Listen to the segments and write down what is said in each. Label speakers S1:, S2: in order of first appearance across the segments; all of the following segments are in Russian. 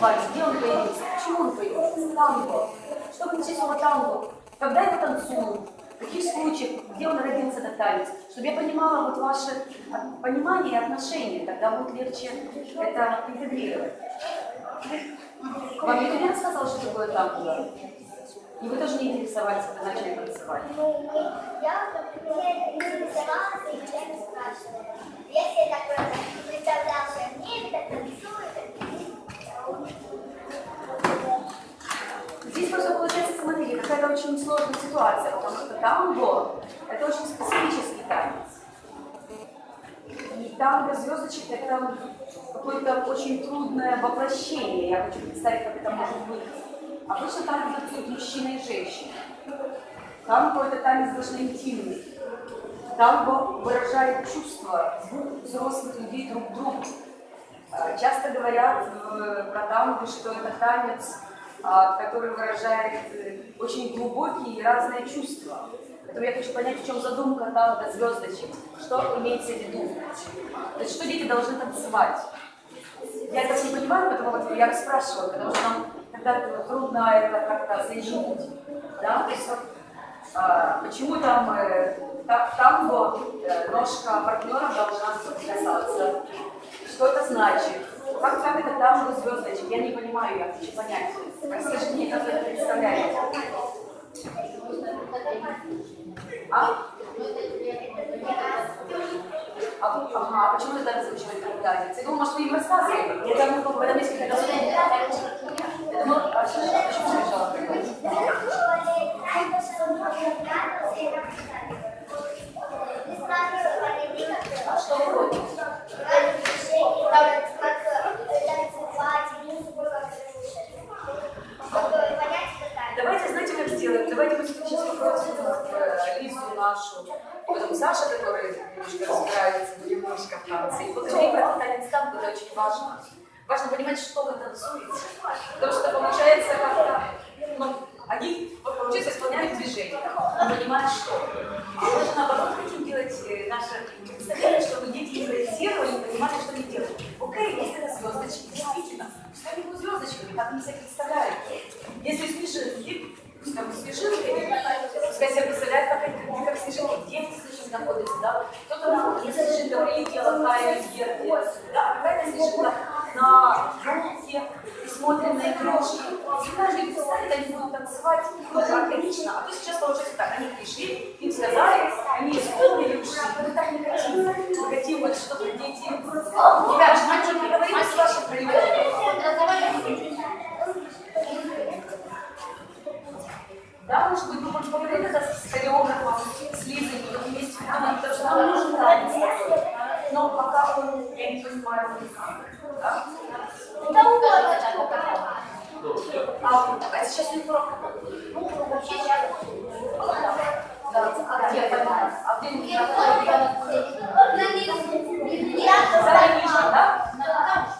S1: вальс, где он появился? Почему он появился? Танго. Что значит слово танго? Когда его танцуют? В каких случаях? Где он родился этот танец? Чтобы я понимала вот ваше от- понимание и отношение, тогда будет легче это интегрировать. Вам никто не рассказал, что такое танго? И вы тоже не интересовались, когда начали танцевать?
S2: Я не интересовалась и меня не спрашивали. Если я так просто представляла, что я умею, так танцую,
S1: Здесь просто получается, какая-то очень сложная ситуация, потому что танго – это очень специфический танец. И танго звездочек – это какое-то очень трудное воплощение. Я хочу представить, как это может быть. Обычно танго танцуют мужчина и женщина. Танго – это танец даже интимный. Танго выражает чувства двух взрослых людей друг к другу. А, Часто говорят э, про танго, что это танец, а, который выражает э, очень глубокие и разные чувства. Поэтому я хочу понять, в чем задумка танго звездочек. Что имеется в виду? То есть, что дети должны танцевать? Я это не понимаю, потому вот я спрашиваю, потому что нам тогда трудно это как-то соединить. Да? То есть, вот, а, почему там э, та- танго, э, ножка партнера должна соприкасаться? Что это значит? Как, танго звездочек? Я не понимаю, я хочу понять. Расскажите мне, как вы представляете. А? А, ага, а почему тогда разучивать танец? Я думаю, может, вы им рассказывали? Я думаю, в этом есть какая-то Я думаю, а что- а почему сначала приходите? А что вы хотите? Давайте, знаете, как сделаем? Давайте мы сейчас попросим Лизу нашу, потом Саша, который немножко разбирается немножко в танце, и поговорим про танец танго, это очень важно. Важно понимать, что вы танцуете. Потому что получается как-то, ну, они, вот, получается, исполняют движение, понимают, что. А мы же наоборот хотим делать наше представление, чтобы дети импровизировали понимали, что они делают. Окей, есть это звездочки, действительно. Пускай они звездочками, как они себе представляют. Если снежинки, пускай будут снежинки, пускай себе представляют, как они, как снежинки, где эти снежинки находятся, да? Кто-то на снежинка прилетела, тая вверх, да, какая-то снежинка на елке и смотрим на игрушки. И каждый представит, они будут танцевать ну, органично. А то сейчас получается так, они пришли, им сказали, они исполнили, ушли. Мы так не хотим. Мы хотим, вот, чтобы дети... Ребят, говорите с вашим проявлением. Да, может быть, вы хоть поговорили да, с хореографом, с Лизой, вот вместе подумать, потому что нам нужен танец такой. Но пока он, я не понимаю, да? А, а сейчас не про... Да, я понимаю. А ты не Заранее, да?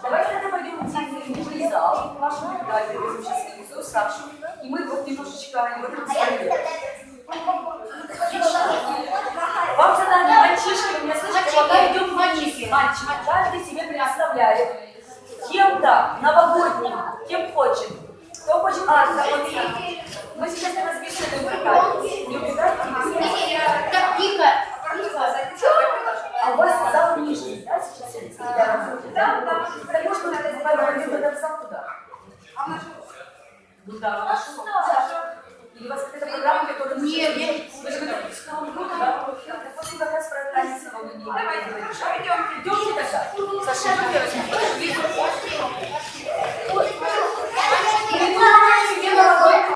S1: Давайте тогда пойдем в театральный зал, в вашу возьмем сейчас Лизу, Сашу, и мы вот немножечко его трансформируем. Вам задание, мальчишки, меня слышите? Пока идем мальчики, мальчики, каждый себе представляет кем-то новогодним, кем хочет. Кто хочет, а, я. Мы сейчас не разбеседуем пока. Не убегайте. А у вас зал нижний, да, сейчас? Да, да, да. Так мы тогда добавим этот зал туда? Ну да, хорошо. Или у вас какая-то программа, которая... Нет, нет. Вы же готовы к Новому году, да? Так вот мы как раз про. Давайте, хорошо, идем. Идемте тогда. Саша, идем, девочки.